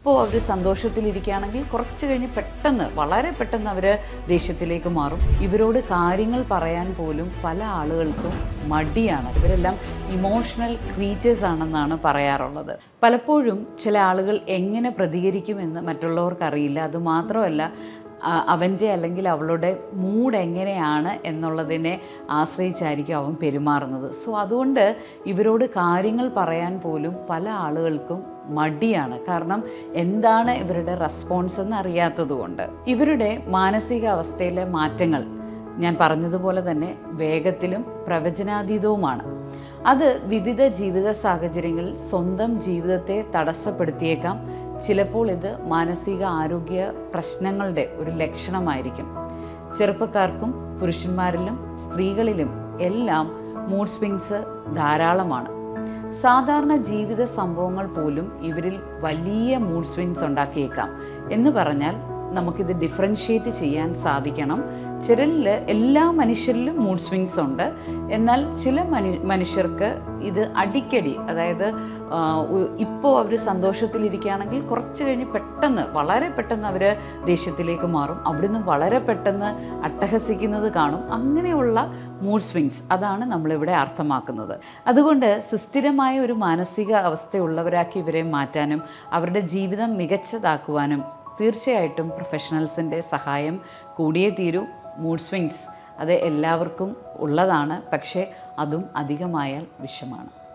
ഇപ്പോൾ അവർ സന്തോഷത്തിലിരിക്കുകയാണെങ്കിൽ കുറച്ച് കഴിഞ്ഞ് പെട്ടെന്ന് വളരെ പെട്ടെന്ന് അവർ ദേഷ്യത്തിലേക്ക് മാറും. ഇവരോട് കാര്യങ്ങൾ പറയാൻ പോലും പല ആളുകൾക്കും മടിയാണ്. ഇവരെല്ലാം ഇമോഷണൽ ക്രീച്ചേഴ്സ് ആണെന്നാണ് പറയാറുള്ളത്. പലപ്പോഴും ചില ആളുകൾ എങ്ങനെ പ്രതികരിക്കുമെന്ന് മറ്റുള്ളവർക്കറിയില്ല അതുമാത്രമല്ല അവന്റെ അല്ലെങ്കിൽ അവളുടെ മൂഡ് എങ്ങനെയാണ് എന്നുള്ളതിനെ ആശ്രയിച്ചായിരിക്കും അവൻ പെരുമാറുന്നത്. സോ അതുകൊണ്ട് ഇവരോട് കാര്യങ്ങൾ പറയാൻ പോലും പല ആളുകൾക്കും മടിയാണ്. കാരണം എന്താണ് ഇവരുടെ റെസ്പോൺസ് എന്ന് അറിയാത്തതുകൊണ്ട് ഇവരുടെ മാനസികാവസ്ഥയിലെ മാറ്റങ്ങൾ ഞാൻ പറഞ്ഞതുപോലെ തന്നെ വേഗത്തിലും പ്രവചനാതീതവുമാണ്. അത് വിവിധ ജീവിത സാഹചര്യങ്ങളിൽ സ്വന്തം ജീവിതത്തെ തടസ്സപ്പെടുത്തിയേക്കാം. ചിലപ്പോൾ ഇത് മാനസിക ആരോഗ്യ പ്രശ്നങ്ങളുടെ ഒരു ലക്ഷണമായിരിക്കും. ചെറുപ്പക്കാർക്കും പുരുഷന്മാരിലും സ്ത്രീകളിലും എല്ലാം മൂഡ് സ്വിങ്സ് ധാരാളമാണ്. സാധാരണ ജീവിത സംഭവങ്ങൾ പോലും ഇവരിൽ വലിയ മൂഡ് സ്വിങ്സ് ഉണ്ടാക്കിയേക്കാം എന്ന് പറഞ്ഞാൽ നമുക്കിത് ഡിഫറൻഷ്യേറ്റ് ചെയ്യാൻ സാധിക്കണം. ചിലരിൽ എല്ലാ മനുഷ്യരിലും മൂഡ് സ്വിങ്സ് ഉണ്ട്. എന്നാൽ ചില മനു മനുഷ്യർക്ക് ഇത് അടിക്കടി അതായത് ഇപ്പോൾ അവർ സന്തോഷത്തിലിരിക്കുകയാണെങ്കിൽ കുറച്ച് കഴിഞ്ഞ് പെട്ടെന്ന് വളരെ പെട്ടെന്ന് അവർ ദേഷ്യത്തിലേക്ക് മാറും. അവിടുന്ന് വളരെ പെട്ടെന്ന് അട്ടഹസിക്കുന്നത് കാണും. അങ്ങനെയുള്ള മൂഡ് സ്വിങ്സ് അതാണ് നമ്മളിവിടെ അർത്ഥമാക്കുന്നത്. അതുകൊണ്ട് സുസ്ഥിരമായ ഒരു മാനസിക അവസ്ഥയുള്ളവരാക്കി ഇവരെ മാറ്റാനും അവരുടെ ജീവിതം മികച്ചതാക്കുവാനും തീർച്ചയായിട്ടും പ്രൊഫഷണൽസിന്റെ സഹായം കൂടിയേ തീരൂ. മൂഡ് സ്വിങ്സ് അത് എല്ലാവർക്കും ഉള്ളതാണ്. പക്ഷേ അതും അധികമായാൽ വിഷമാണ്.